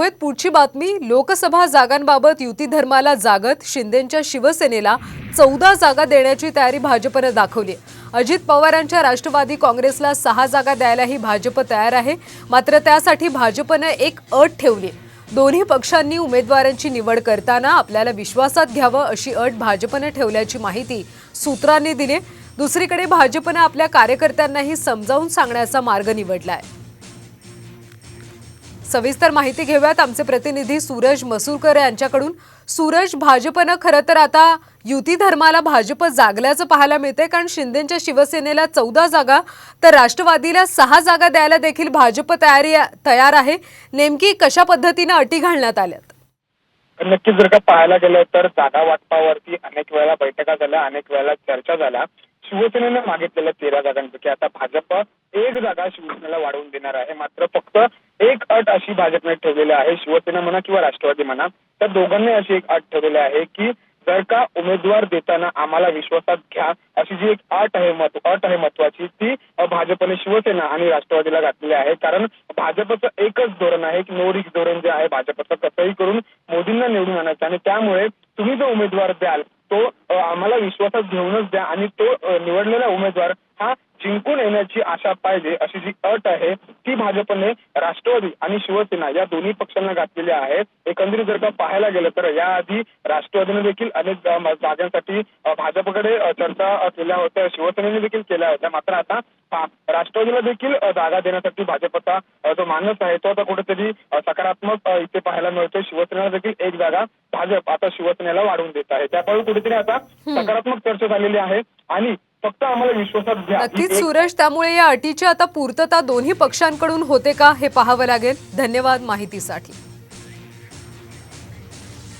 पाहूयात पुढची बातमी लोकसभा जागांबाबत युती धर्माला जागत शिंदेच्या शिवसेनेला चौदा जागा देण्याची तयारी भाजपनं दाखवली अजित पवारांच्या राष्ट्रवादी काँग्रेसला सहा जागा द्यायलाही भाजप तयार आहे. मात्र त्यासाठी भाजपनं एक अट ठेवली दोन्ही पक्षांनी उमेदवारांची निवड करताना आपल्याला विश्वासात घ्यावं अशी अट भाजपनं ठेवल्याची माहिती सूत्रांनी दिली दुसरीकडे भाजपनं आपल्या कार्यकर्त्यांनाही समजावून सांगण्याचा मार्ग निवडला आहे. सविस्तर माहिती घेऊयात. आमचे प्रतिनिधी सूरज मसूरकर यांच्याकडून. सूरज भाजपनं खरं तर आता युती धर्माला भाजप जागल्याचं पाहायला मिळतंय. कारण शिंदेच्या शिवसेनेला चौदा जागा तर राष्ट्रवादीला सहा जागा द्यायला देखील भाजप तयारी तयार आहे. नेमकी कशा पद्धतीनं अटी घालण्यात आल्यात? नक्कीच जर का पाहायला गेलं तर जागा वाटपावरती अनेक वेळेला बैठका झाल्या अनेक वेळेला चर्चा झाल्या. शिवसेनेनं मागितलेल्या तेरा जागांपैकी आता भाजप एक जागा शिवसेनेला वाढवून देणार आहे. मात्र फक्त एक अट अशी भाजपने ठेवलेली आहे शिवसेना म्हणा किंवा राष्ट्रवादी म्हणा त्या दोघांनी अशी एक अट ठेवलेली आहे की जर का उमेदवार देताना आम्हाला विश्वासात घ्या अशी जी एक अट आहे अट आहे महत्वाची ती भाजपने शिवसेना आणि राष्ट्रवादीला घातलेली आहे. कारण भाजपचं एकच धोरण आहे की नो रिस्क धोरण जे आहे भाजपचं कसंही करून मोदींना निवडून आणायचं. आणि त्यामुळे तुम्ही जो उमेदवार द्याल तो आम्हाला विश्वासात घेऊनच द्या आणि तो निवडलेला उमेदवार हा जिंकून येण्याची आशा पाहिजे अशी जी अट आहे ती भाजपने राष्ट्रवादी आणि शिवसेना या दोन्ही पक्षांना घातलेली आहे. एकंदरीत जर का पाहायला गेलं तर याआधी राष्ट्रवादीने देखील अनेक जागांसाठी भाजपकडे चर्चा केल्या होत्या शिवसेनेने देखील केल्या होत्या. मात्र आता राष्ट्रवादीला देखील जागा देण्यासाठी भाजपचा जो मानस आहे तो आता कुठेतरी सकारात्मक इथे पाहायला मिळतोय. शिवसेनेला देखील एक जागा भाजप आता शिवसेनेला वाढवून देत आहे. त्यामुळे कुठेतरी आता सकारात्मक चर्चा झालेली आहे आणि फक्त आम्हाला विश्वासात घ्या. नक्कीच सूरज त्यामुळे या अटीची आता पूर्तता दोन्ही पक्षांकडून होते का हे पाहावं लागेल. धन्यवाद माहितीसाठी.